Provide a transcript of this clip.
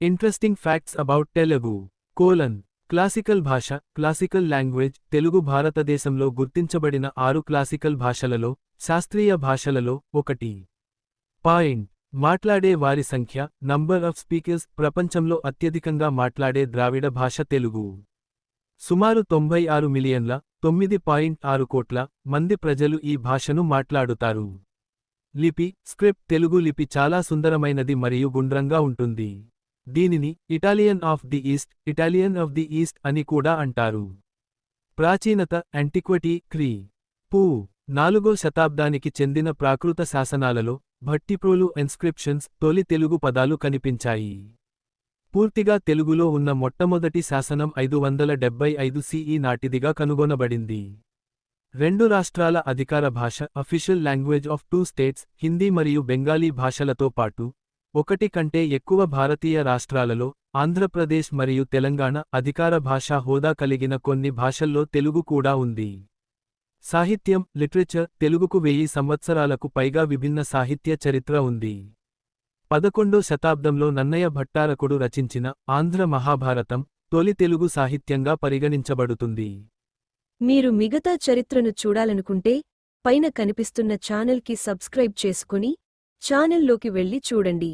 Interesting facts about Telugu colon classical భాష classical language Telugu భారతదేశంలో గుర్తించబడిన ఆరు క్లాసికల్ భాషలలో శాస్త్రీయ భాషలలో ఒకటి. పాయింట్ మాట్లాడే వారి సంఖ్య నంబర్ ఆఫ్ స్పీకర్స్ ప్రపంచంలో అత్యధికంగా మాట్లాడే ద్రావిడ భాష తెలుగు. సుమారు తొంభై ఆరు మిలియన్ల తొమ్మిది పాయింట్ ఆరు కోట్ల మంది ప్రజలు ఈ భాషను మాట్లాడుతారు. లిపి స్క్రిప్ట్ తెలుగు లిపి చాలా సుందరమైనది మరియు గుండ్రంగా ఉంటుంది. దీనిని Italian of the east Italian of the east అని కూడా అంటారు. ప్రాచీనత యాంటిక్వటీ క్రీ. పూ. నాలుగో శతాబ్దానికి చెందిన ప్రాకృత శాసనాలలో భట్టిప్రోలు ఎన్స్క్రిప్షన్స్ తొలి తెలుగు పదాలు కనిపించాయి. పూర్తిగా తెలుగులో ఉన్న మొట్టమొదటి శాసనం ఐదు వందల డెబ్బై ఐదు సిఈ నాటిదిగా కనుగొనబడింది. రెండు రాష్ట్రాల అధికార భాష official language of two states Hindi మరియు బెంగాలీ భాషలతో పాటు ఒకటి కంటే ఎక్కువ భారతీయ రాష్ట్రాలలో ఆంధ్రప్రదేశ్ మరియు తెలంగాణ అధికార భాషా హోదా కలిగిన కొన్ని భాషల్లో తెలుగు కూడా ఉంది. సాహిత్యం లిటరేచర్ తెలుగుకు వెయ్యి సంవత్సరాలకు పైగా విభిన్న సాహిత్య చరిత్ర ఉంది. పదకొండో శతాబ్దంలో నన్నయ భట్టారకుడు రచించిన ఆంధ్ర మహాభారతం తొలి తెలుగు సాహిత్యంగా పరిగణించబడుతుంది. మీరు మిగతా చరిత్రను చూడాలనుకుంటే పైన కనిపిస్తున్న ఛానల్కి సబ్స్క్రైబ్ చేసుకుని ఛానల్లోకి వెళ్ళి చూడండి.